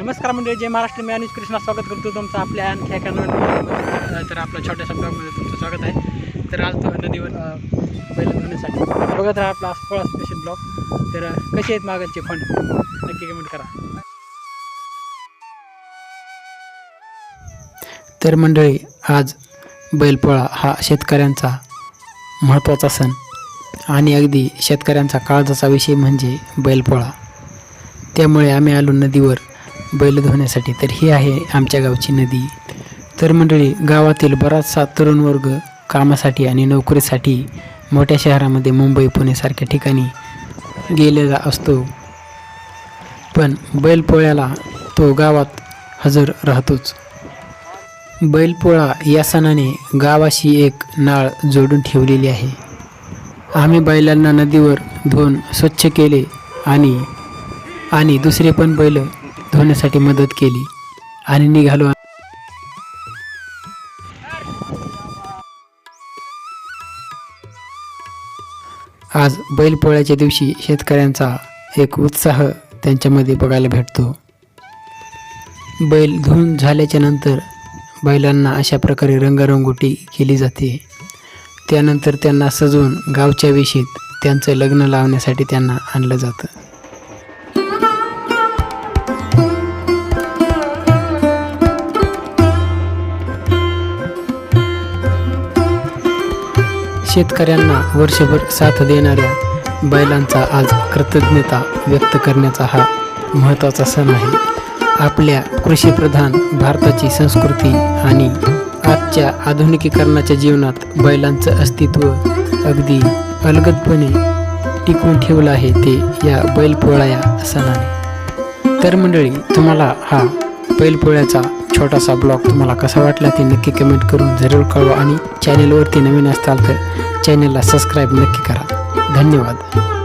नमस्कार मंडळी जय महाराष्ट्र. मी अनिश कृष्णा. स्वागत करतो तुमचं आपल्या आणखी एका नवीन तर आपल्या छोट्याशा ब्लॉगमध्ये तुमचं स्वागत आहे. तर आज तो नदीवर बैल धुण्यासाठी. बघत राहा आपला थोडा स्पेशल ब्लॉग तर कसे आहेत मागचे फंड नक्की कमेंट करा. तर मंडळी आज बैलपोळा हा शेतकऱ्यांचा महत्त्वाचा सण. आणि अगदी शेतकऱ्यांचा काळजाचा विषय म्हणजे बैलपोळा. त्यामुळे आम्ही आलो नदीवर. बैल धुण्यासाठी. तर ही आहे आमच्या गावची नदी. तर मंडळी गावातील बराचसा तरुण वर्ग कामासाठी आणि नोकरीसाठी मोठ्या शहरामध्ये मुंबई पुणेसारख्या ठिकाणी गेलेला असतो. पण बैलपोळ्याला तो गावात हजर राहतोच. बैलपोळा या सणाने गावाशी एक नाळ जोडून ठेवलेली आहे. आम्ही बैलांना नदीवर धुवून स्वच्छ केले आणि आणि दुसरे पण बैल होण्यासाठी मदत केली आणि निघालो आज बैलपोळ्याच्या दिवशी शेतकऱ्यांचा एक उत्साह त्यांच्यामध्ये बघायला भेटतो. बैल धुवून झाल्याच्यानंतर बैलांना अशा प्रकारे रंगरंगोटी केली जाते. त्यानंतर त्यांना सजवून गावच्या वेशीत त्यांचं लग्न लावण्यासाठी त्यांना आणलं जातं. शेतकऱ्यांना वर्षभर साथ देणाऱ्या बैलांचा आज कृतज्ञता व्यक्त करण्याचा हा महत्त्वाचा सण आहे. आपल्या कृषीप्रधान भारताची संस्कृती आणि आजच्या आधुनिकीकरणाच्या जीवनात बैलांचं अस्तित्व अगदी अलगदपणे टिकवून ठेवलं आहे ते या बैलपोळा या सणाने. तर मंडळी तुम्हाला हा बैलपोळ्याचा छोटासा ब्लॉग तुम्हाला कसा वाटला ते नक्की कमेंट करून जरूर कळवा आणि चॅनेलवरती नवीन असताल तर चॅनेलला सबस्क्राईब नक्की करा. धन्यवाद.